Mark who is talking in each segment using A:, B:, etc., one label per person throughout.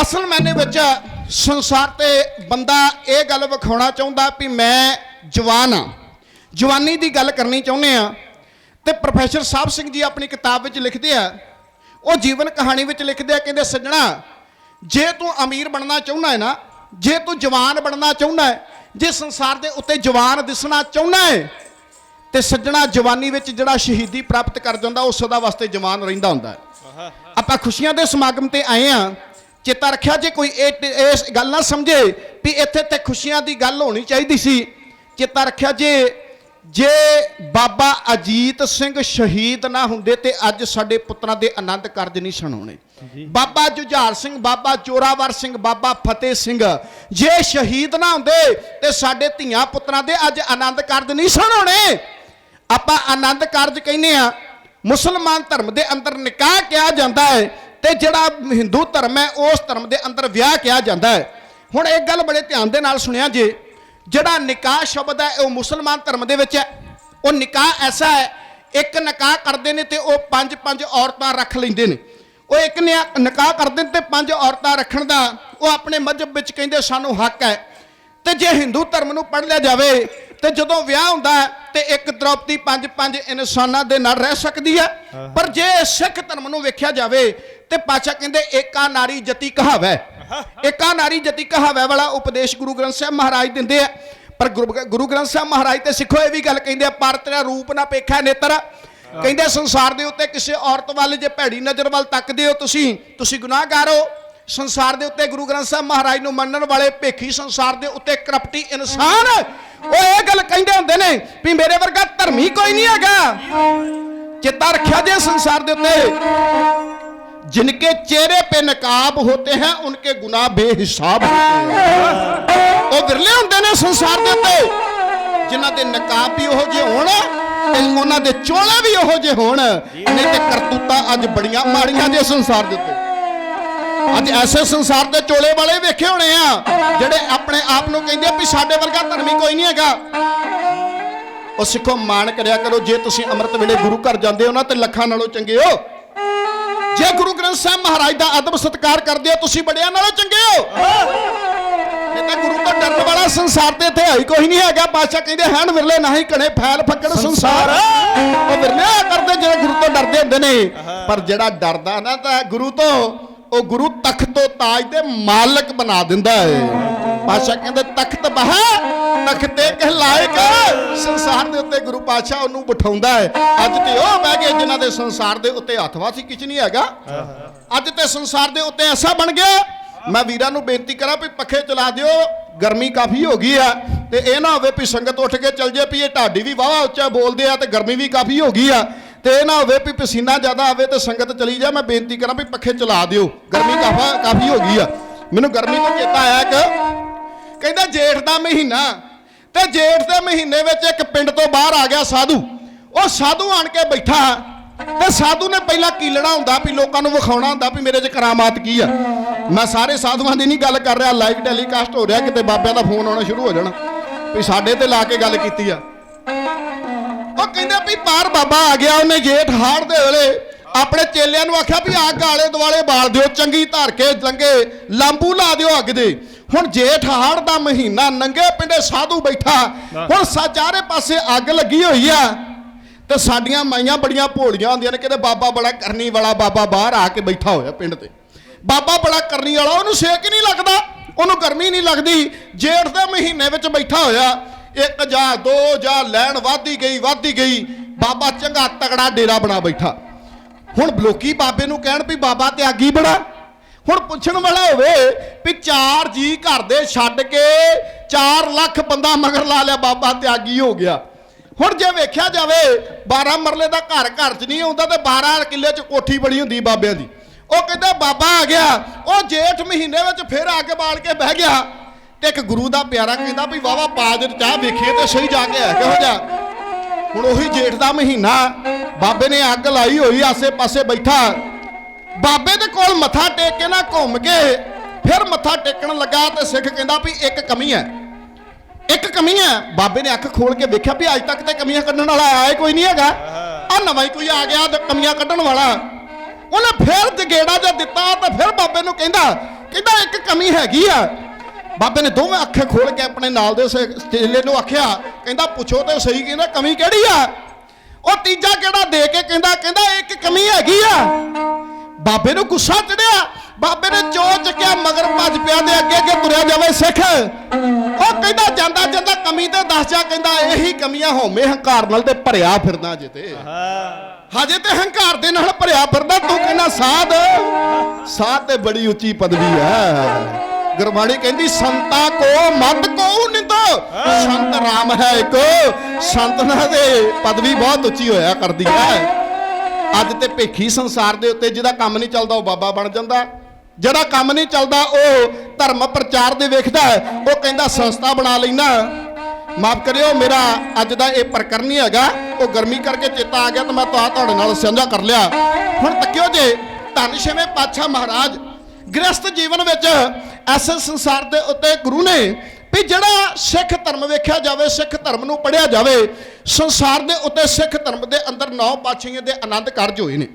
A: ਅਸਲ ਮੈਨੇ ਵਿੱਚ ਸੰਸਾਰ ਤੇ ਬੰਦਾ ਇਹ ਗੱਲ ਵਿਖਾਉਣਾ ਚਾਹੁੰਦਾ ਵੀ ਮੈਂ ਜਵਾਨ ਆ ਜਵਾਨੀ ਦੀ ਗੱਲ ਕਰਨੀ ਚਾਹੁੰਦੇ ਆ ਤੇ ਪ੍ਰੋਫੈਸਰ ਸਾਹਿਬ ਸਿੰਘ ਜੀ ਆਪਣੀ ਕਿਤਾਬ ਵਿੱਚ ਲਿਖਦੇ ਆ ਉਹ ਜੀਵਨ ਕਹਾਣੀ ਵਿੱਚ ਲਿਖਦੇ ਆ ਕਹਿੰਦੇ ਸੱਜਣਾ ਜੇ ਤੂੰ ਅਮੀਰ ਬਣਨਾ ਚਾਹੁੰਦਾ ਹੈ ਨਾ ਜੇ ਤੂੰ ਜਵਾਨ ਬਣਨਾ ਚਾਹੁੰਦਾ ਹੈ ਜੇ ਸੰਸਾਰ ਦੇ ਉੱਤੇ ਜਵਾਨ ਦਿਸਣਾ ਚਾਹੁੰਦਾ ਹੈ ਤੇ ਸੱਜਣਾ ਜਵਾਨੀ ਵਿੱਚ ਜਿਹੜਾ ਸ਼ਹੀਦੀ ਪ੍ਰਾਪਤ ਕਰ ਜਾਂਦਾ ਉਹ ਸਦਾ ਵਾਸਤੇ ਜਵਾਨ ਰਹਿੰਦਾ ਹੁੰਦਾ ਹੈ। ਆਪਾਂ ਖੁਸ਼ੀਆਂ ਦੇ ਸਮਾਗਮ ਤੇ ਆਏ ਆ ਚੇਤਾ ਰੱਖਿਆ ਜੇ ਕੋਈ ਇਹ ਇਸ ਗੱਲ ਨਾ ਸਮਝੇ ਵੀ ਇੱਥੇ ਤੇ ਖੁਸ਼ੀਆਂ ਦੀ ਗੱਲ ਹੋਣੀ ਚਾਹੀਦੀ ਸੀ। ਚੇਤਾ ਰੱਖਿਆ ਜੇ ਜੇ ਬਾਬਾ ਅਜੀਤ ਸਿੰਘ ਸ਼ਹੀਦ ਨਾ ਹੁੰਦੇ ਤੇ ਅੱਜ ਸਾਡੇ ਪੁੱਤਰਾਂ ਦੇ ਆਨੰਦ ਕਾਰਜ ਨਹੀਂ ਸੁਣਾਉਣੇ ਬਾਬਾ ਜੁਝਾਰ ਸਿੰਘ ਬਾਬਾ ਚੋਰਾਵਰ ਸਿੰਘ ਬਾਬਾ ਫਤਿਹ ਸਿੰਘ ਜੇ ਸ਼ਹੀਦ ਨਾ ਹੁੰਦੇ ਤੇ ਸਾਡੇ ਧੀਆਂ ਪੁੱਤਰਾਂ ਦੇ ਅੱਜ ਆਨੰਦ ਕਾਰਜ ਨਹੀਂ ਸੁਣਾਉਣੇ ਆਪਾਂ ਆਨੰਦ ਕਾਰਜ ਕਹਿੰਦੇ ਆ ਮੁਸਲਮਾਨ ਧਰਮ ਦੇ ਅੰਦਰ ਨਿਕਾਹ ਕਿਹਾ ਜਾਂਦਾ ਹੈ ਤੇ ਜਿਹੜਾ ਹਿੰਦੂ ਧਰਮ ਹੈ, ਉਸ ਧਰਮ ਦੇ ਅੰਦਰ ਵਿਆਹ ਕਿਹਾ ਜਾਂਦਾ ਹੈ। ਹੁਣ ਇੱਕ ਗੱਲ ਬੜੇ ਧਿਆਨ ਦੇ ਨਾਲ ਸੁਣਿਆ ਜੇ, ਜਿਹੜਾ ਨਿਕਾਹ ਸ਼ਬਦ ਹੈ, ਉਹ ਮੁਸਲਮਾਨ ਧਰਮ ਦੇ ਵਿੱਚ ਹੈ। ਉਹ ਨਿਕਾਹ ਐਸਾ ਹੈ, ਇੱਕ ਨਿਕਾਹ ਕਰਦੇ ਨੇ ਤੇ ਉਹ ਪੰਜ ਪੰਜ ਔਰਤਾਂ ਰੱਖ ਲੈਂਦੇ ਨੇ। ਉਹ ਇੱਕ ਨਿਆ- ਨਿਕਾਹ ਕਰਦੇ ਨੇ ਤੇ ਪੰਜ ਔਰਤਾਂ ਰੱਖਣ ਦਾ, ਉਹ ਆਪਣੇ ਮਜਹਬ ਵਿੱਚ ਕਹਿੰਦੇ ਸਾਨੂੰ ਹੱਕ ਹੈ। ਤੇ ਜੇ ਹਿੰਦੂ ਧਰਮ ਨੂੰ ਪੜ੍ਹ ਲਿਆ ਜਾਵੇ, ਤੇ ਜਦੋਂ ਵਿਆਹ ਹੁੰਦਾ ਹੈ ਤੇ ਇੱਕ ਦ੍ਰੋਪਦੀ ਪੰਜ ਪੰਜ ਇਨਸਾਨਾਂ ਦੇ ਨਾਲ ਰਹਿ ਸਕਦੀ ਹੈ। ਪਰ ਜੇ ਸਿੱਖ ਧਰਮ ਨੂੰ ਵੇਖਿਆ ਜਾਵੇ ਤੇ ਪਾਸ਼ਾ ਕਹਿੰਦੇ ਏਕਾ ਨਾਰੀ ਜਤੀ ਕਹਾਵੈ। ਏਕਾ ਨਾਰੀ ਜਤੀ ਕਹਾਵੈ ਵਾਲਾ ਉਪਦੇਸ਼ ਗੁਰੂ ਗ੍ਰੰਥ ਸਾਹਿਬ ਮਹਾਰਾਜ ਦਿੰਦੇ ਆ। ਪਰ ਗੁਰੂ ਗੁਰੂ ਗ੍ਰੰਥ ਸਾਹਿਬ ਮਹਾਰਾਜ ਤੇ ਸਿੱਖੋ ਇਹ ਵੀ ਗੱਲ ਕਹਿੰਦੇ ਆ ਪਰ ਤੇਰਾ ਰੂਪ ਨਾ ਪੇਖਾ ਨੇਤਰ। ਕਹਿੰਦੇ ਸੰਸਾਰ ਦੇ ਉੱਤੇ ਕਿਸੇ ਔਰਤ ਵੱਲ ਜੇ ਭੈੜੀ ਨਜ਼ਰ ਵੱਲ ਤੱਕਦੇ ਹੋ ਤੁਸੀਂ ਤੁਸੀਂ ਗੁਨਾਹਗਾਰ ਹੋ। ਸੰਸਾਰ ਦੇ ਉੱਤੇ ਗੁਰੂ ਗ੍ਰੰਥ ਸਾਹਿਬ ਮਹਾਰਾਜ ਨੂੰ ਮੰਨਣ ਵਾਲੇ ਭੇਖੀ ਸੰਸਾਰ ਦੇ ਉੱਤੇ ਕਰਪਟੀ ਇਨਸਾਨ ਉਹ ਇਹ ਗੱਲ ਕਹਿੰਦੇ ਹੁੰਦੇ ਨੇ ਵੀ ਮੇਰੇ ਵਰਗਾ ਧਰਮੀ ਕੋਈ ਨਹੀਂ ਹੈਗਾ ਚੇਤਾ ਰੱਖਿਆ ਜੇ ਸੰਸਾਰ ਦੇ ਉੱਤੇ जिनके चेहरे पे नकाब होते हैं उनके गुनाह बेहिसाब होते हैं ਉਹ ਵਿਰਲੇ ਹੁੰਦੇ ਨੇ ਸੰਸਾਰ ਦੇ ਉੱਤੇ ਜਿਨ੍ਹਾਂ ਦੇ ਨਕਾਬ ਵੀ ਉਹੋ ਜਿਹੇ ਹੋਣ ਤੇ ਉਹਨਾਂ ਦੇ ਚੋਲੇ ਵੀ ਉਹੋ ਜਿਹੇ ਹੋਣ ਨਹੀਂ ਤੇ ਕਰਤੂਤਾਂ ਅੱਜ ਬੜੀਆਂ ਮਾੜੀਆਂ ਜੇ ਸੰਸਾਰ ਦੇ ਉੱਤੇ ਅੱਜ ਐਸੇ ਸੰਸਾਰ ਦੇ ਚੋਲੇ ਵਾਲੇ ਵੇਖੇ ਹੋਣੇ ਆ ਜਿਹੜੇ ਆਪਣੇ ਆਪ ਨੂੰ ਕਹਿੰਦੇ ਆ ਵੀ ਸਾਡੇ ਵਰਗਾ ਧਰਮੀ ਕੋਈ ਨਹੀਂ ਹੈਗਾ। ਉਹ ਸਿੱਖੋ ਮਾਣ ਕਰਿਆ ਕਰੋ ਜੇ ਤੁਸੀਂ ਅੰਮ੍ਰਿਤ ਵੇਲੇ ਗੁਰੂ ਘਰ ਜਾਂਦੇ ਹੋ ਨਾ ਤੇ ਲੱਖਾਂ ਨਾਲੋਂ ਚੰਗੇ ਹੋ। ਜੇ ਗੁਰੂ ਗ੍ਰੰਥ ਸਾਹਿਬ ਮਹਾਰਾਜ ਦਾ ਅਦਬ ਸਤਿਕਾਰ ਕਰਦੇ ਹੋ ਤੁਸੀਂ ਬੜਿਆਂ ਨਾਲੋਂ ਚੰਗੇ ਹੋ। ਇਹ ਤਾਂ ਗੁਰੂ ਤੋਂ ਡਰਨ ਵਾਲਾ ਸੰਸਾਰ ਤੇ ਇੱਥੇ ਹੈ ਹੀ ਕੋਈ ਨਹੀਂ ਹੈਗਾ। ਬਾਦਸ਼ਾਹ ਕਹਿੰਦੇ ਹਨ ਵਿਰਲੇ ਨਹੀਂ ਕਣੇ ਫੈਲ ਫੱਕੜ ਸੰਸਾਰ। ਉਹ ਵਿਰਲੇ ਕਰਦੇ ਜਿਹੜੇ ਗੁਰੂ ਤੋਂ ਡਰਦੇ ਹੁੰਦੇ ਨੇ। ਪਰ ਜਿਹੜਾ ਡਰਦਾ ਨਾ ਤਾਂ ਗੁਰੂ ਤੋਂ ਉਹ ਗੁਰੂ ਤਖਤੋ ਤਾਜ ਦੇ ਮਾਲਕ ਬਣਾ ਦਿੰਦਾ ਹੈ ਬਾਦਸ਼ਾਹ ਕਹਿੰਦੇ, ਤਖਤ ਬਹਾ, ਤਖਤੇ ਕਹਿਲਾਇਕ ਸੰਸਾਰ ਦੇ ਉੱਤੇ ਗੁਰੂ ਪਾਤਸ਼ਾਹ ਉਹਨੂੰ ਬਿਠਾਉਂਦਾ ਹੈ ਅੱਜ ਤੇ ਉਹ ਬਹਿ ਗਏ ਜਿਨ੍ਹਾਂ ਦੇ ਸੰਸਾਰ ਦੇ ਉੱਤੇ ਹੱਥਵਾਸੀ ਕਿਛ ਨਹੀਂ ਹੈਗਾ। ਅੱਜ ਤੇ ਸੰਸਾਰ ਦੇ ਉੱਤੇ ਐਸਾ ਬਣ ਗਿਆ। ਮੈਂ ਵੀਰਾਂ ਨੂੰ ਬੇਨਤੀ ਕਰਾਂ ਵੀ ਪੱਖੇ ਚਲਾ ਦਿਓ, ਗਰਮੀ ਕਾਫੀ ਹੋ ਗਈ ਆ। ਤੇ ਇਹ ਨਾ ਹੋਵੇ ਵੀ ਸੰਗਤ ਉੱਠ ਕੇ ਚੱਲ ਜੇ ਵੀ ਇਹ ਢਾਡੀ ਵੀ ਵਾਵਾ ਉੱਚਾ ਬੋਲਦੇ ਆ ਤੇ ਗਰਮੀ ਵੀ ਕਾਫੀ ਹੋ ਗਈ ਆ। ਤੇ ਇਹ ਨਾ ਹੋਵੇ ਵੀ ਪਸੀਨਾ ਜ਼ਿਆਦਾ ਆਵੇ ਤੇ ਸੰਗਤ ਚਲੀ ਜਾ, ਮੈਂ ਬੇਨਤੀ ਕਰਾਂ ਵੀ ਪੱਖੇ ਚਲਾ ਦਿਓ। ਗਰਮੀ ਕਾਫਾ ਕਾਫੀ ਹੋ ਗਈ ਆ। ਮੈਨੂੰ ਗਰਮੀ ਤੋਂ ਚੇਤਾ ਆਇਆ ਕਿ ਕਹਿੰਦਾ ਜੇਠ ਦਾ ਮਹੀਨਾ। ਤੇ ਜੇਠ ਦੇ ਮਹੀਨੇ ਵਿੱਚ ਇੱਕ ਪਿੰਡ ਤੋਂ ਬਾਹਰ ਆ ਗਿਆ ਸਾਧੂ। ਉਹ ਸਾਧੂ ਆਣ ਕੇ ਬੈਠਾ ਤੇ ਸਾਧੂ ਨੇ ਪਹਿਲਾਂ ਕੀਲਣਾ ਹੁੰਦਾ ਵੀ ਲੋਕਾਂ ਨੂੰ ਵਿਖਾਉਣਾ ਹੁੰਦਾ ਵੀ ਮੇਰੇ 'ਚ ਕਰਾਮਾਤ ਕੀ ਆ। ਮੈਂ ਸਾਰੇ ਸਾਧੂਆਂ ਦੀ ਨਹੀਂ ਗੱਲ ਕਰ ਰਿਹਾ ਲਾਈਵ ਟੈਲੀਕਾਸਟ ਹੋ ਰਿਹਾ, ਕਿਤੇ ਬਾਬਿਆਂ ਦਾ ਫੋਨ ਆਉਣਾ ਸ਼ੁਰੂ ਹੋ ਜਾਣਾ। ਵੀ ਸਾਡੇ ਤੇ ਲਾ ਕੇ ਗੱਲ ਕੀਤੀ ਆ। ਉਹ ਕਹਿੰਦੇ ਵੀ ਪਾਰ ਬਾਬਾ ਆ ਗਿਆ ਉਹਨੇ ਜੇਠ ਹਾੜ ਦੇ ਵੇਲੇ। ਆਪਣੇ ਚੇਲਿਆਂ ਨੂੰ ਆਖਿਆ ਵੀ ਅੱਗ ਆਲੇ ਦੁਆਲੇ ਬਾਲ ਦਿਓ ਚੰਗੀ ਧਰ ਕੇ ਲੰਗੇ ਲਾਂਬੂ ਲਾ ਦਿਓ ਅੱਗ ਦੇ। ਹੁਣ ਜੇਠ ਹਾੜ ਦਾ ਮਹੀਨਾ ਨੰਗੇ ਪਿੰਡੇ ਸਾਧੂ ਬੈਠਾ। ਹੁਣ ਸਾਚਾਰੇ ਪਾਸੇ ਅੱਗ ਲੱਗੀ ਹੋਈ ਆ। ਤੇ ਸਾਡੀਆਂ ਮਾਈਆਂ ਬੜੀਆਂ ਭੋਲੀਆਂ ਹੁੰਦੀਆਂ ਨੇ ਕਿਤੇ ਬਾਬਾ ਬੜਾ ਕਰਨੀ ਵਾਲਾ ਬਾਬਾ ਬਾਹਰ ਆ ਕੇ ਬੈਠਾ ਹੋਇਆ ਪਿੰਡ ਤੇ। ਬਾਬਾ ਬੜਾ ਕਰਨੀ ਵਾਲਾ ਉਹਨੂੰ ਸੇਕ ਹੀ ਨਹੀਂ ਲੱਗਦਾ ਉਹਨੂੰ ਗਰਮੀ ਨਹੀਂ ਲੱਗਦੀ। ਜੇਠ ਦੇ ਮਹੀਨੇ ਵਿੱਚ ਬੈਠਾ ਹੋਇਆ। ਇੱਕ ਜਾਂ ਦੋ ਜਾਂ ਲੈਣ ਵਾਧੀ ਗਈ ਵਾਧੀ ਗਈ, ਬਾਬਾ ਚੰਗਾ ਤਗੜਾ ਡੇਰਾ ਬਣਾ ਬੈਠਾ। ਹੁਣ ਲੋਕੀ ਬਾਬੇ ਨੂੰ ਕਹਿਣ ਵੀ ਬਾਬਾ ਤਿਆਗੀ ਬਣਾ ਹੁਣ ਪੁੱਛਣ ਵਾਲਾ ਹੋਵੇ ਵੀ ਚਾਰ ਜੀ ਘਰ ਦੇ ਛੱਡ ਕੇ 4 ਲੱਖ ਬੰਦਾ ਮਗਰ ਲਾ ਲਿਆ, ਬਾਬਾ ਤਿਆਗੀ ਹੋ ਗਿਆ। ਹੁਣ ਜੇ ਵੇਖਿਆ ਜਾਵੇ 12 ਮਰਲੇ ਦਾ ਘਰ ਘਰ 'ਚ ਨਹੀਂ ਆਉਂਦਾ ਤੇ 12 ਕਿੱਲੇ 'ਚ ਕੋਠੀ ਬੜੀ ਹੁੰਦੀ ਬਾਬਿਆਂ ਦੀ। ਉਹ ਕਹਿੰਦਾ, ਬਾਬਾ ਆ ਗਿਆ। ਉਹ ਜੇਠ ਮਹੀਨੇ ਵਿੱਚ ਫਿਰ ਆ ਕੇ ਬਾਲ ਕੇ ਬਹਿ ਗਿਆ। ਤੇ ਇੱਕ ਗੁਰੂ ਦਾ ਪਿਆਰਾ ਕਹਿੰਦਾ ਵੀ ਵਾਵਾ ਪਾਜ ਚਾਹ ਵੇਖੀਏ ਤੇ ਸਹੀ ਜਾ ਕੇ ਹੈ ਕਿਹੋ ਜਿਹਾ? ਹੁਣ ਉਹੀ ਜੇਠ ਦਾ ਮਹੀਨਾ, ਬਾਬੇ ਨੇ ਅੱਗ ਲਾਈ ਹੋਈ ਆਸੇ-ਪਾਸੇ ਬੈਠਾ। ਬਾਬੇ ਦੇ ਕੋਲ ਮੱਥਾ ਟੇਕ ਕੇ ਨਾ ਘੁੰਮ ਕੇ, ਫਿਰ ਮੱਥਾ ਟੇਕਣ ਲੱਗਾ ਤੇ ਸਿੱਖ ਕਹਿੰਦਾ ਵੀ ਇੱਕ ਕਮੀ ਹੈ। ਇੱਕ ਕਮੀ ਹੈ। ਬਾਬੇ ਨੇ ਅੱਖ ਖੋਲ ਕੇ ਵੇਖਿਆ ਵੀ ਅੱਜ ਤੱਕ ਤੇ ਕਮੀਆਂ ਕੱਢਣ ਵਾਲਾ ਆਇਆ ਹੀ ਕੋਈ ਨਹੀਂ ਹੈਗਾ। ਆ ਨਵਾਂ ਹੀ ਕੋਈ ਆ ਗਿਆ ਤੇ ਕਮੀਆਂ ਕੱਢਣ ਵਾਲਾ। ਉਹਨੇ ਫਿਰ ਜਗੇੜਾ ਜਿਹਾ ਦਿੱਤਾ ਤੇ ਫਿਰ ਬਾਬੇ ਨੂੰ ਕਹਿੰਦਾ ਕਹਿੰਦਾ ਇੱਕ ਕਮੀ ਹੈਗੀ ਆ। ਬਾਬੇ ਨੇ ਦੋਵੇਂ ਅੱਖੇ ਖੋਲ ਕੇ ਆਪਣੇ ਨਾਲ ਦੇ ਚੇਲੇ ਨੂੰ ਆਖਿਆ ਕਹਿੰਦਾ ਪੁੱਛੋ ਤੇ ਸਹੀ ਕਹਿੰਦਾ ਕਮੀ ਕਿਹੜੀ ਆ? ਉਹ ਤੀਜਾ ਕਿਹੜਾ ਦੇ ਕੇ ਕਹਿੰਦਾ ਕਹਿੰਦਾ ਇੱਕ ਕਮੀ ਹੈਗੀ ਆ। ਬਾਬੇ ਨੂੰ ਗੁੱਸਾ ਚੜਿਆ। ਬਾਬੇ ਨੇ ਚੋ ਚੱਕਿਆ ਮਗਰ ਭੱਜ ਪਿਆ ਦੇ ਅੱਗੇ ਅੱਗੇ ਤੁਰਿਆ ਜਾਵੇ ਸਿੱਖ। ਉਹ ਕਹਿੰਦਾ ਜਾਂਦਾ ਜਾਂਦਾ ਕਮੀ ਤੇ ਦੱਸ ਜਾ ਕਹਿੰਦਾ ਇਹੀ ਕਮੀਆਂ ਹੋਮੇ ਹੰਕਾਰ ਨਾਲ ਤੇ ਭਰਿਆ ਫਿਰਦਾ ਜੇ ਤੇ। ਹਜੇ ਤੇ ਹੰਕਾਰ ਦੇ ਨਾਲ ਭਰਿਆ ਫਿਰਦਾ ਤੂੰ ਕਹਿੰਦਾ ਸਾਧ ਸਾਧ ਤੇ ਬੜੀ ਉੱਚੀ ਪਦਵੀ ਹੈ। ਗੁਰਬਾਣੀ ਕਹਿੰਦੀ, ਸੰਤਾ ਕੋ ਮਤ ਕੋ ਨਿੰਦ। ਸੰਤ ਰਾਮ ਹੈ ਇੱਕ। ਸੰਤ ਨਾ ਦੇ ਪਦਵੀ ਬਹੁਤ ਉੱਚੀ ਹੋਇਆ ਕਰਦੀ ਹੈ। ਅੱਜ ਤੇ ਭੇਖੀ ਸੰਸਾਰ ਦੇ ਉੱਤੇ ਜਿਹਦਾ ਕੰਮ ਨਹੀਂ ਚੱਲਦਾ, ਉਹ ਬਾਬਾ ਬਣ ਜਾਂਦਾ। ਜਿਹੜਾ ਕੰਮ ਨਹੀਂ ਚੱਲਦਾ, ਉਹ ਧਰਮ ਪ੍ਰਚਾਰ ਦੇ ਵੇਖਦਾ ਉਹ ਕਹਿੰਦਾ, ਸੰਸਥਾ ਬਣਾ ਲੈਣਾ ਮਾਫ ਕਰਿਓ, ਮੇਰਾ ਅੱਜ ਦਾ ਇਹ ਪ੍ਰਕਰਨ ਨਹੀਂ ਹੈਗਾ। ਉਹ ਗਰਮੀ ਕਰਕੇ ਚੇਤਾ ਆ ਗਿਆ ਤਾਂ ਮੈਂ ਤਾਂ ਤੁਹਾਡੇ ਨਾਲ ਸਾਂਝਾ ਕਰ ਲਿਆ। ਹੁਣ ਤੱਕਿਓ ਜੇ, ਧੰਨ ਛੇਵੇਂ ਪਾਤਸ਼ਾਹ ਮਹਾਰਾਜ ਗ੍ਰਸਥ ਜੀਵਨ ਵਿੱਚ ਐਸੇ ਸੰਸਾਰ ਦੇ ਉੱਤੇ ਗੁਰੂ ਨੇ ਵੀ ਜਿਹੜਾ ਸਿੱਖ ਧਰਮ ਵੇਖਿਆ ਜਾਵੇ, ਸਿੱਖ ਧਰਮ ਨੂੰ ਪੜਿਆ ਜਾਵੇ, ਸੰਸਾਰ ਦੇ ਉੱਤੇ ਸਿੱਖ ਧਰਮ ਦੇ ਅੰਦਰ ਨੌ ਪਾਤਸ਼ਾਹੀਆਂ ਦੇ ਆਨੰਦ ਕਾਰਜ ਹੋਏ ਨੇ।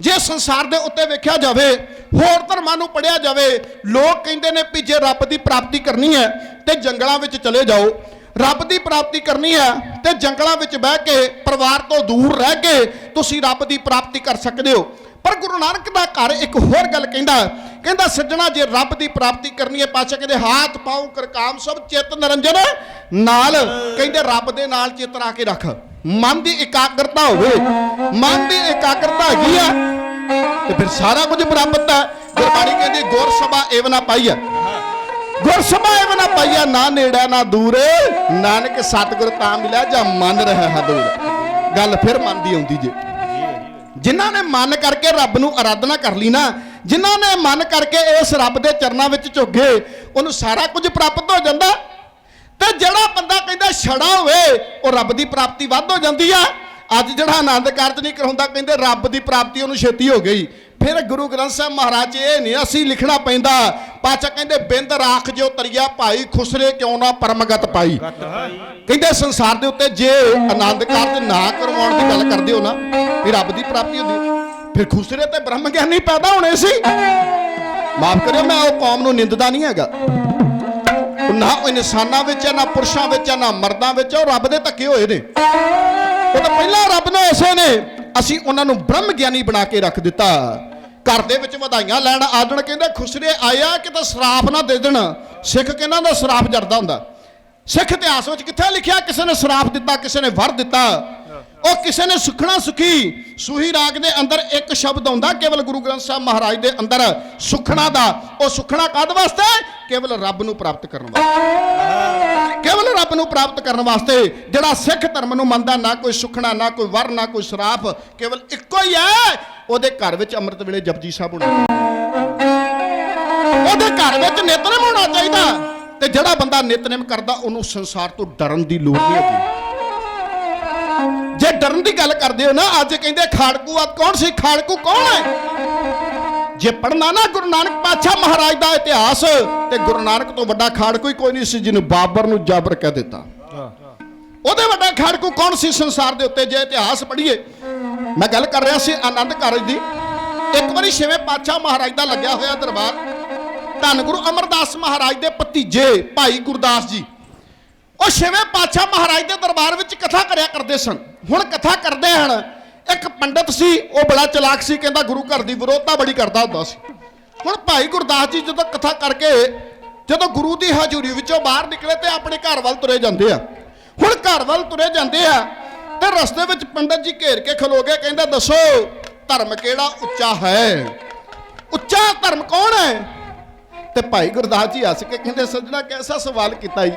A: ਜੇ ਸੰਸਾਰ ਦੇ ਉੱਤੇ ਵੇਖਿਆ ਜਾਵੇ, ਹੋਰ ਧਰਮਾਂ ਨੂੰ ਪੜਿਆ ਜਾਵੇ, ਲੋਕ ਕਹਿੰਦੇ ਨੇ ਵੀ ਜੇ ਰੱਬ ਦੀ ਪ੍ਰਾਪਤੀ ਕਰਨੀ ਹੈ, ਤੇ ਜੰਗਲਾਂ ਵਿੱਚ ਚਲੇ ਜਾਓ। ਰੱਬ ਦੀ ਪ੍ਰਾਪਤੀ ਕਰਨੀ ਹੈ, ਤੇ ਜੰਗਲਾਂ ਵਿੱਚ ਬਹਿ ਕੇ ਪਰਿਵਾਰ ਤੋਂ ਦੂਰ ਰਹਿ ਕੇ ਤੁਸੀਂ ਰੱਬ ਦੀ ਪ੍ਰਾਪਤੀ ਕਰ ਸਕਦੇ ਹੋ। ਪਰ ਗੁਰੂ ਨਾਨਕ ਦਾ ਘਰ ਇੱਕ ਹੋਰ ਗੱਲ ਕਹਿੰਦਾ ਕਹਿੰਦਾ ਸੱਜਣਾ ਜੇ ਰੱਬ ਦੀ ਪ੍ਰਾਪਤੀ ਕਰਨੀ ਹੈ ਪਾਸ਼ਾ ਕਹਿੰਦੇ ਹਾਥ, ਪਾਉ ਕਰ ਸਭ ਚਿੱਤ ਨਰੰਜਨ ਨਾਲ, ਕਹਿੰਦੇ ਰੱਬ ਦੇ ਨਾਲ ਚਿੱਤ ਰਾ ਕੇ ਰੱਖ। ਮਨ ਦੀ ਇਕਾਗਰਤਾ ਹੋਵੇ, ਮਨ ਦੀ ਇਕਾਗਰਤਾ ਹੈਗੀ ਆ, ਤੇ ਫਿਰ ਸਾਰਾ ਕੁਝ ਪ੍ਰਾਪਤ ਹੈ। ਗੁਰਬਾਣੀ ਕਹਿੰਦੀ ਗੁਰ ਸਭਾ ਏਵ ਨਾ ਪਾਈਆ ਗੁਰ ਸਭਾ ਏਵ ਨਾ ਪਾਈਆ ਨਾ ਨੇੜਾ, ਨਾ ਦੂਰ, ਨਾਨਕ ਸਤਿਗੁਰ ਤਾਂ ਮਿਲਿਆ ਜਾਂ ਮਨ ਰਹਿ ਹਦੂਰ ਗੱਲ ਫਿਰ ਮਨ ਦੀ ਆਉਂਦੀ ਜੇ। ਜਿਨ੍ਹਾਂ ਨੇ ਮਨ ਕਰਕੇ ਰੱਬ ਨੂੰ ਆਰਾਧਨਾ ਕਰ ਲਈ ਨਾ ਜਿਨ੍ਹਾਂ ਨੇ ਮਨ ਕਰਕੇ ਇਸ ਰੱਬ ਦੇ ਚਰਨਾਂ ਵਿੱਚ ਝੁਕ ਗਏ ਉਹਨੂੰ ਸਾਰਾ ਕੁਝ ਪ੍ਰਾਪਤ ਹੋ ਜਾਂਦਾ। ਤੇ ਜਿਹੜਾ ਬੰਦਾ ਕਹਿੰਦਾ ਛੜਾ ਹੋਵੇ ਉਹ ਰੱਬ ਦੀ ਪ੍ਰਾਪਤੀ ਵੱਧ ਹੋ ਜਾਂਦੀ ਆ। ਅੱਜ ਜਿਹੜਾ ਆਨੰਦ ਕਾਰਜ ਨਹੀਂ ਕਰਾਉਂਦਾ ਕਹਿੰਦੇ ਰੱਬ ਦੀ ਪ੍ਰਾਪਤੀ ਉਹਨੂੰ ਛੇਤੀ ਹੋ ਗਈ। ਫਿਰ ਗੁਰੂ ਗ੍ਰੰਥ ਸਾਹਿਬ ਮਹਾਰਾਜ ਇਹ ਨਹੀਂ ਅਸੀਂ ਲਿਖਣਾ ਪੈਂਦਾ। ਪਾਚਾ ਕਹਿੰਦੇ ਬਿੰਦ ਰਾਖ ਜੋ ਤਰੀਆ ਭਾਈ ਖੁਸਰੇ ਕਿਉਂ ਨਾ ਪਰਮਗਤ ਪਾਈ? ਕਹਿੰਦੇ ਸੰਸਾਰ ਦੇ ਉੱਤੇ ਜੇ ਆਨੰਦ ਕਾਰਜ ਨਾ ਕਰਵਾਉਣ ਦੀ ਗੱਲ ਕਰਦੇ ਹੋ ਨਾ। ਵੀ ਰੱਬ ਦੀ ਪ੍ਰਾਪਤੀ ਹੁੰਦੀ ਫਿਰ ਖੁਸਰੇ ਤੇ ਬ੍ਰਹਮ ਗਿਆਨੀ ਪੈਦਾ ਹੋਣੇ ਸੀ। ਮਾਫ ਕਰਿਓ, ਮੈਂ ਉਹ ਕੌਮ ਨੂੰ ਨਿੰਦਦਾ ਨਹੀਂ ਹੈਗਾ। ਨਾ ਇਨਸਾਨਾਂ ਵਿੱਚ ਹੈ, ਨਾ ਪੁਰਸ਼ਾਂ ਵਿੱਚ ਹੈ, ਨਾ ਮਰਦਾਂ ਵਿੱਚ ਉਹ ਰੱਬ ਦੇ ਧੱਕੇ ਹੋਏ ਨੇ। ਉਹ ਤਾਂ ਪਹਿਲਾਂ ਰੱਬ ਨੇ ਐਸੇ ਨੇ। ਅਸੀਂ ਉਹਨਾਂ ਨੂੰ ਬ੍ਰਹਮ ਗਿਆਨੀ ਬਣਾ ਕੇ ਰੱਖ ਦਿੱਤਾ। ਘਰ ਦੇ ਵਿੱਚ ਵਧਾਈਆਂ ਲੈਣ ਆਜਣ ਕਹਿੰਦੇ, ਖੁਸਰੇ ਆਇਆ ਕਿਤੇ ਸਰਾਫ ਨਾ ਦੇ ਦੇਣ। ਸਿੱਖ ਕਹਿੰਦਾ ਦਾ ਸਰਾਫ ਜਰਦਾ ਹੁੰਦਾ? ਸਿੱਖ ਇਤਿਹਾਸ ਵਿੱਚ ਕਿੱਥੇ ਲਿਖਿਆ, ਕਿਸੇ ਨੇ ਸਰਾਪ ਦਿੱਤਾ, ਕਿਸੇ ਨੇ ਵਰ ਦਿੱਤਾ। ਉਹ ਕਿਸੇ ਨੇ ਸੁਖਣਾ ਸੁਖੀ, ਸੂਹੀ ਰਾਗ ਦੇ ਅੰਦਰ ਇੱਕ ਸ਼ਬਦ ਆਉਂਦਾ ਕੇਵਲ ਗੁਰੂ ਗ੍ਰੰਥ ਸਾਹਿਬ ਮਹਾਰਾਜ ਦੇ ਅੰਦਰ, ਸੁਖਣਾ ਦਾ। ਉਹ ਸੁਖਣਾ ਕਦ ਵਾਸਤੇ? ਕੇਵਲ ਰੱਬ ਨੂੰ ਪ੍ਰਾਪਤ ਕਰਨ ਵਾਸਤੇ। ਕੇਵਲ ਰੱਬ ਨੂੰ ਪ੍ਰਾਪਤ ਕਰਨ ਵਾਸਤੇ। ਜਿਹੜਾ ਸਿੱਖ ਧਰਮ ਨੂੰ ਮੰਨਦਾ, ਨਾ ਕੋਈ ਸੁਖਣਾ, ਨਾ ਕੋਈ ਵਰ, ਨਾ ਕੋਈ ਸਰਾਫ ਕੇਵਲ ਇੱਕੋ ਹੀ ਹੈ। ਉਹਦੇ ਘਰ ਵਿੱਚ ਅੰਮ੍ਰਿਤ ਵੇਲੇ ਜਪਜੀ ਸਾਹਿਬ ਹੋਣਾ। ਉਹਦੇ ਘਰ ਵਿੱਚ ਨਿਤਨੇਮ ਹੋਣਾ ਚਾਹੀਦਾ। ਤੇ ਜਿਹੜਾ ਬੰਦਾ ਨਿਤਨੇਮ ਕਰਦਾ, ਉਹਨੂੰ ਸੰਸਾਰ ਤੋਂ ਡਰਨ ਦੀ ਲੋੜ ਨਹੀਂ ਹੈਗੀ। ਜੇ ਡਰਨ ਦੀ ਗੱਲ ਕਰਦੇ ਹੋ ਨਾ, ਅੱਜ ਕਹਿੰਦੇ ਖਾੜਕੂ ਆ, ਕੌਣ ਸੀ? ਖਾੜਕੂ ਕੌਣ ਹੈ? ਜੇ ਪੜਨਾ ਨਾ, ਗੁਰੂ ਨਾਨਕ ਪਾਤਸ਼ਾਹ ਮਹਾਰਾਜ ਦਾ ਇਤਿਹਾਸ, ਤੇ ਗੁਰੂ ਨਾਨਕ ਤੋਂ ਵੱਡਾ ਖਾੜਕੂ ਹੀ ਕੋਈ ਨਹੀਂ ਸੀ, ਜਿਹਨੂੰ ਬਾਬਰ ਨੂੰ ਜਾਬਰ ਕਹਿ ਦਿੱਤਾ। ਉਹਦੇ ਵੱਡਾ ਖਾੜਕੂ ਕੌਣ ਸੀ ਸੰਸਾਰ ਦੇ ਉੱਤੇ? ਜੇ ਇਤਿਹਾਸ ਪੜ੍ਹੀਏ। ਮੈਂ ਗੱਲ ਕਰ ਰਿਹਾ ਸੀ ਆਨੰਦ ਕਾਰਜ ਦੀ। ਇੱਕ ਵਾਰੀ ਛੇਵੇਂ ਪਾਤਸ਼ਾਹ ਮਹਾਰਾਜ ਦਾ ਲੱਗਿਆ ਹੋਇਆ ਦਰਬਾਰ। ਧੰਨ ਗੁਰੂ ਅਮਰਦਾਸ ਮਹਾਰਾਜ ਦੇ ਭਤੀਜੇ ਭਾਈ ਗੁਰਦਾਸ ਜੀ। ਉਹ ਛੇਵੇਂ ਪਾਤਸ਼ਾਹ ਮਹਾਰਾਜ ਦੇ ਦਰਬਾਰ ਵਿੱਚ ਕਥਾ ਕਰਿਆ ਕਰਦੇ ਸਨ। ਹੁਣ ਕਥਾ ਕਰਦੇ ਹਨ। ਇੱਕ ਪੰਡਤ ਸੀ, ਉਹ ਬੜਾ ਚਲਾਕ ਸੀ, ਕਹਿੰਦਾ ਗੁਰੂ ਘਰ ਦੀ ਵਿਰੋਧਤਾ ਬੜੀ ਕਰਦਾ ਹੁੰਦਾ ਸੀ। ਹੁਣ ਭਾਈ ਗੁਰਦਾਸ ਜੀ ਜਦੋਂ ਕਥਾ ਕਰਕੇ, ਜਦੋਂ ਗੁਰੂ ਦੀ ਹਜ਼ੂਰੀ ਵਿੱਚੋਂ ਬਾਹਰ ਨਿਕਲੇ ਤੇ ਆਪਣੇ ਘਰ ਵੱਲ ਤੁਰੇ ਜਾਂਦੇ ਆ। ਹੁਣ ਘਰ ਵੱਲ ਤੁਰੇ ਜਾਂਦੇ ਆ ਤੇ ਰਸਤੇ ਵਿੱਚ ਪੰਡਤ ਜੀ ਘੇਰ ਕੇ ਖਲੋ ਗਏ, ਕਹਿੰਦਾ ਦੱਸੋ, ਧਰਮ ਕਿਹੜਾ ਉੱਚਾ ਹੈ? ਉੱਚਾ ਧਰਮ ਕੌਣ ਹੈ? ਤੇ ਭਾਈ ਗੁਰਦਾਸ ਜੀ ਹੱਸ ਕੇ ਕਹਿੰਦੇ, ਸੱਜਣਾ, ਕੈਸਾ ਸਵਾਲ ਕੀਤਾ ਜੀ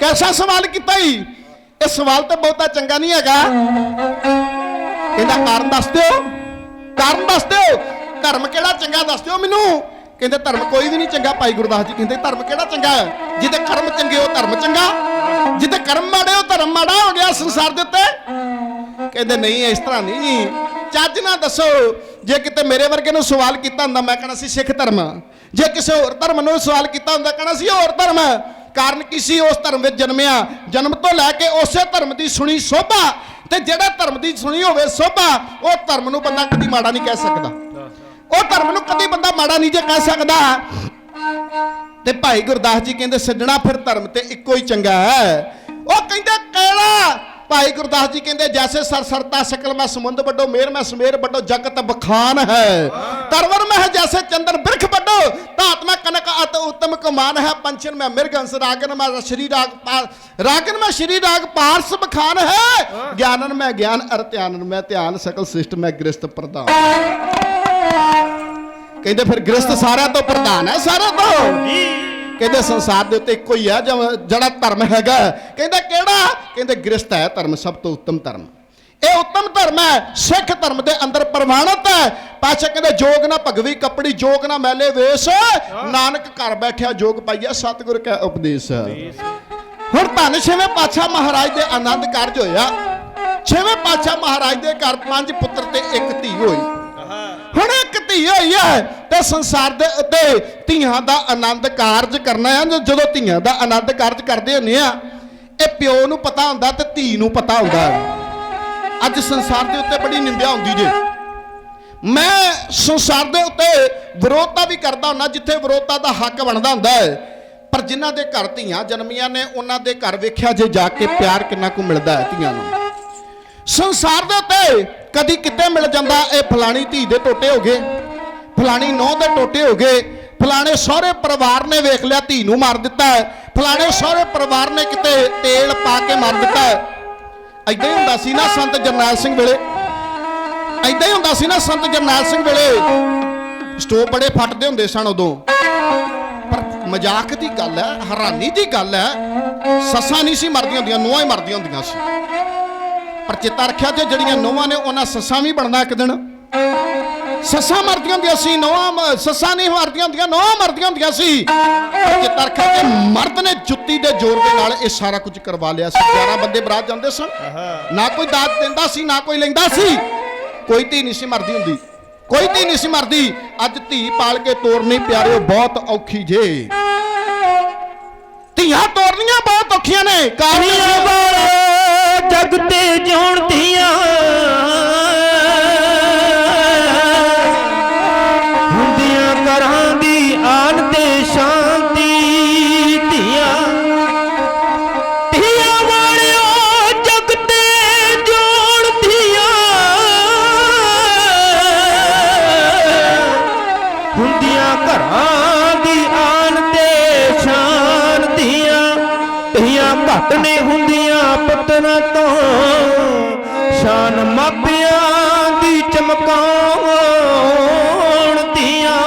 A: ਕੈਸਾ ਸਵਾਲ ਕੀਤਾ ਜੀ ਇਹ ਸਵਾਲ ਤਾਂ ਬਹੁਤਾ ਚੰਗਾ ਨਹੀਂ ਹੈਗਾ। ਕਹਿੰਦਾ ਕਾਰਨ ਦੱਸ ਦਿਓ। ਕਾਰਨ ਦੱਸ ਦਿਓ। ਧਰਮ ਕਿਹੜਾ ਚੰਗਾ ਦੱਸ ਦਿਓ ਮੈਨੂੰ? ਕਹਿੰਦੇ ਧਰਮ ਕੋਈ ਵੀ ਨਹੀਂ ਚੰਗਾ, ਭਾਈ ਗੁਰਦਾਸ ਜੀ ਕਹਿੰਦੇ ਧਰਮ ਕਿਹੜਾ ਚੰਗਾ? ਹੈ ਜਿਹਦੇ ਕਰਮ ਚੰਗੇ ਉਹ ਧਰਮ ਚੰਗਾ। ਜਿਹਦੇ ਕਰਮ ਮਾੜੇ ਉਹ ਧਰਮ ਮਾੜਾ ਹੋ ਗਿਆ ਸੰਸਾਰ ਦੇ ਉੱਤੇ। ਕਹਿੰਦੇ ਨਹੀਂ, ਇਸ ਤਰ੍ਹਾਂ ਨਹੀਂ। ਚੱਜ ਨਾ ਦੱਸੋ। ਜੇ ਕਿਤੇ ਮੇਰੇ ਵਰਗੇ ਨੂੰ ਸਵਾਲ ਕੀਤਾ ਹੁੰਦਾ, ਮੈਂ ਕਹਣਾ ਸੀ ਸਿੱਖ ਧਰਮ। ਜੇ ਕਿਸੇ ਹੋਰ ਧਰਮ ਨੂੰ ਸਵਾਲ ਕੀਤਾ ਹੁੰਦਾ, ਕਹਣਾ ਸੀ ਹੋਰ ਧਰਮ। ਕਾਰਨ ਕੀ ਸੀ? ਉਸ ਧਰਮ ਵਿੱਚ ਜਨਮਿਆ। ਜਨਮ ਤੋਂ ਲੈ ਕੇ ਉਸੇ ਧਰਮ ਦੀ ਸੁਣੀ ਸੋਭਾ ਤੇ ਜਿਹੜਾ ਧਰਮ ਦੀ ਸੁਣੀ ਹੋਵੇ ਸੋਭਾ, ਉਹ ਧਰਮ ਨੂੰ ਬੰਦਾ ਕਦੀ ਮਾੜਾ ਨਹੀਂ ਕਹਿ ਸਕਦਾ। ਉਹ ਧਰਮ ਨੂੰ ਕਦੀ ਬੰਦਾ ਮਾੜਾ ਨਹੀਂ ਜੇ ਕਹਿ ਸਕਦਾ। ਤੇ ਭਾਈ ਗੁਰਦਾਸ ਜੀ ਕਹਿੰਦੇ, ਸੱਜਣਾ ਫਿਰ ਧਰਮ ਤੇ ਇੱਕੋ ਹੀ ਚੰਗਾ ਹੈ। ਉਹ ਕਹਿੰਦੇ ਕਿਹੜਾ ਭਾਈ ਗੁਰਦਾਸ ਜੀ ਕਹਿੰਦੇ, ਜੈਸੇ ਸਰ ਸਕਲ ਮੈਂ ਸਮੁੰਦ ਵੱਡੋ ਮੇਰ ਮੈਂ ਸਮੇਰ ਵੱਡੋ ਜਗਤ ਬਖਾਨ ਹੈ। ਤਰਵਰ ਮੈਂ ਜੈਸੇ ਚੰਦਨ ਬਿਰਖ ਵੱਡੋ ਧਾਤ ਮੈਂ ਕਨਕ ਅਤ ਉਤਮ ਕਮਾਨ ਹੈ ਪੰਚਨ ਮੈਂ ਮਿਰਗੰਸ ਰਾਗਨ ਮੈਂ ਸ਼੍ਰੀ ਰਾਗ ਰਾਗਨ ਮੈਂ ਸ਼੍ਰੀ ਰਾਗ ਪਾਰਸ ਬਖਾਨ ਹੈ। ਗਿਆਨਨ ਮੈਂ ਗਿਆਨ ਅਰ ਧਿਆਨਨ ਮੈਂ ਧਿਆਨ, ਸਕਲ ਸਿਸ਼ਟ ਮੈਂ ਗ੍ਰਸਤ ਪ੍ਰਧਾਨ। ਕਹਿੰਦੇ ਫਿਰ ਗ੍ਰਸਤ ਸਾਰਿਆਂ ਤੋਂ ਪ੍ਰਧਾਨ ਹੈ, ਸਾਰਿਆਂ ਤੋਂ? ਕਹਿੰਦੇ ਸੰਸਾਰ ਦੇ ਉੱਤੇ ਇੱਕੋ ਹੀ ਆ ਜਿਹੜਾ ਧਰਮ ਹੈਗਾ ਕਹਿੰਦਾ ਕਿਹੜਾ? ਕਹਿੰਦੇ ਗ੍ਰਸਤ ਹੈ ਧਰਮ, ਸਭ ਤੋਂ ਉੱਤਮ ਧਰਮ। ਇਹ ਉੱਤਮ ਧਰਮ ਹੈ, ਸਿੱਖ ਧਰਮ ਦੇ ਅੰਦਰ ਪ੍ਰਮਾਣਿਤ ਹੈ। ਪਾਸ਼ਾ ਕਹਿੰਦੇ, ਜੋਗ ਨਾ ਭਗਵੀ ਕੱਪੜੀ, ਜੋਗ ਨਾ ਮੈਲੇ ਵੇਸ। ਨਾਨਕ ਘਰ ਬੈਠਿਆ, ਜੋਗ ਪਾਈਆ, ਸਤਿਗੁਰ ਕੈ ਉਪਦੇਸ਼। ਹੁਣ ਧੰਨ ਛੇਵੇਂ ਪਾਤਸ਼ਾਹ ਮਹਾਰਾਜ ਦੇ ਆਨੰਦ ਕਾਰਜ ਹੋਇਆ। ਛੇਵੇਂ ਪਾਤਸ਼ਾਹ ਮਹਾਰਾਜ ਦੇ ਘਰ ਪੰਜ ਪੁੱਤਰ ਤੇ ਇੱਕ ਧੀ ਹੋਈ। ਹੁਣ ਇੱਕ ਧੀ ਹੋਈ ਹੈ ਤੇ ਸੰਸਾਰ ਦੇ ਉੱਤੇ ਧੀਆਂ ਦਾ ਆਨੰਦ ਕਾਰਜ ਕਰਨਾ ਹੈ। ਜਦੋਂ ਧੀਆਂ ਦਾ ਆਨੰਦ ਕਾਰਜ ਕਰਦੇ ਹੁੰਦੇ ਆ, ਇਹ ਪਿਓ ਨੂੰ ਪਤਾ ਹੁੰਦਾ ਤੇ ਧੀ ਨੂੰ ਪਤਾ ਹੁੰਦਾ ਅੱਜ ਸੰਸਾਰ ਦੇ ਉੱਤੇ ਬੜੀ ਨਿੰਦਿਆ ਹੁੰਦੀ ਜੇ। ਮੈਂ ਸੰਸਾਰ ਦੇ ਉੱਤੇ ਵਿਰੋਧਤਾ ਵੀ ਕਰਦਾ ਹੁੰਦਾ, ਜਿੱਥੇ ਵਿਰੋਧਤਾ ਦਾ ਹੱਕ ਬਣਦਾ ਹੁੰਦਾ ਹੈ। ਪਰ ਜਿਨ੍ਹਾਂ ਦੇ ਘਰ ਧੀਆਂ ਜਨਮੀਆਂ ਨੇ, ਉਹਨਾਂ ਦੇ ਘਰ ਵੇਖਿਆ ਜੇ ਜਾ ਕੇ ਪਿਆਰ ਕਿੰਨਾ ਕੁ ਮਿਲਦਾ ਹੈ ਧੀਆਂ ਨੂੰ। ਸੰਸਾਰ ਦੇ ਉੱਤੇ ਕਦੀ ਕਿਤੇ ਮਿਲ ਜਾਂਦਾ ਇਹ ਫਲਾਣੀ ਧੀ ਦੇ ਟੋਟੇ ਹੋ ਗਏ, ਫਲਾਣੀ ਨੌ ਦੇ ਟੋਟੇ ਹੋ ਗਏ, ਫਲਾਣੇ ਸਹੁਰੇ ਪਰਿਵਾਰ ਨੇ ਵੇਖ ਲਿਆ ਧੀ ਨੂੰ ਮਾਰ ਦਿੱਤਾ ਫਲਾਣੇ ਸਹੁਰੇ ਪਰਿਵਾਰ ਨੇ ਕਿਤੇ ਤੇਲ ਪਾ ਕੇ ਮਾਰ ਦਿੱਤਾ ਹੈ। ਐਦਾਂ ਹੀ ਹੁੰਦਾ ਸੀ ਨਾ ਸੰਤ ਜਰਨੈਲ ਸਿੰਘ ਵੇਲੇ। ਐਦਾਂ ਹੀ ਹੁੰਦਾ ਸੀ ਨਾ ਸੰਤ ਜਰਨੈਲ ਸਿੰਘ ਵੇਲੇ। ਸਟੋਵ ਬੜੇ ਫਟਦੇ ਹੁੰਦੇ ਸਨ ਉਦੋਂ। ਪਰ ਮਜ਼ਾਕ ਦੀ ਗੱਲ ਹੈ, ਹੈਰਾਨੀ ਦੀ ਗੱਲ ਹੈ, ਸੱਸਾਂ ਨਹੀਂ ਸੀ ਮਰਦੀਆਂ ਹੁੰਦੀਆਂ, ਨੂੰਹਾਂ ਹੀ ਮਰਦੀਆਂ ਹੁੰਦੀਆਂ ਸੀ। ਪਰ ਚੇਤਾ ਰੱਖਿਆ ਜੇ ਜਿਹੜੀਆਂ ਨੋਵਾਂ ਨੇ ਉਹਨਾਂ ਸੱਸਾਂ ਵੀ ਬਣਨਾ ਇੱਕ ਦਿਨ। ਸੱਸਾਂ ਮਰਦੀਆਂ ਹੁੰਦੀਆਂ ਸੀ, ਨੋਵਾਂ ਸੱਸਾਂ ਨਹੀਂ ਮਰਦੀਆਂ ਹੁੰਦੀਆਂ, ਨੋਵਾਂ ਮਰਦੀਆਂ ਹੁੰਦੀਆਂ ਸੀ। ਚੇਤਾ ਰੱਖਿਆ ਕਿ ਮਰਦ ਨੇ ਜੁੱਤੀ ਦੇ ਜ਼ੋਰ ਦੇ ਨਾਲ ਇਹ ਸਾਰਾ ਕੁਝ ਕਰਵਾ ਲਿਆ ਸੀ। 11 ਬੰਦੇ ਬਰਾਤ ਜਾਂਦੇ ਸਨ। ਨਾ ਕੋਈ ਦਾਤ ਦਿੰਦਾ ਸੀ, ਨਾ ਕੋਈ ਲੈਂਦਾ ਸੀ। ਕੋਈ ਧੀ ਨਹੀਂ ਸੀ ਮਰਦੀ ਹੁੰਦੀ। ਕੋਈ ਧੀ ਨਹੀਂ ਸੀ ਮਰਦੀ। ਅੱਜ ਧੀ ਪਾਲ ਕੇ ਤੋਰਨੀ ਪਿਆਰਿਓ, ਬਹੁਤ ਔਖੀ ਜੇ। ਧੀਆਂ ਤੋਰਨੀਆਂ ਬਹੁਤ ਔਖੀਆਂ ਨੇ। ਕਾਰਨ
B: ਧੀਆਂ ਜਗ ਤੇ ਜਿਉਣ ਧੀਆਂ। ਮਾਪਿਆਂ ਦੀ ਚਮਕਾਉਣ ਦੀਆਂ।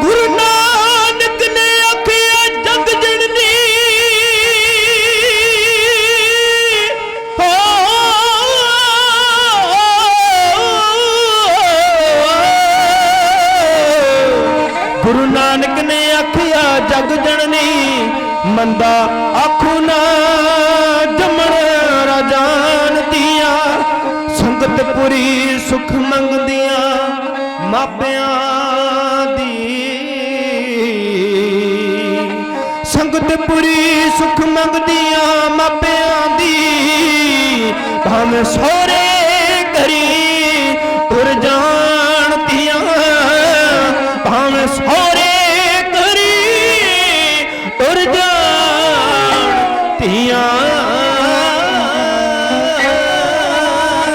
B: ਗੁਰੂ ਨਾਨਕ ਨੇ ਆਖਿਆ, ਜਗ ਜਣਨੀ। ਹੋ ਗੁਰੂ ਨਾਨਕ ਨੇ ਆਖਿਆ, ਜਗ ਜਣਨੀ। ਮੰਦਾ ਸੰਗਤ ਪੁਰੀ ਸੁਖ ਮੰਗਦੀਆਂ ਮਾਪਿਆਂ ਦੀ ਭਾਵੇਂ ਸੌ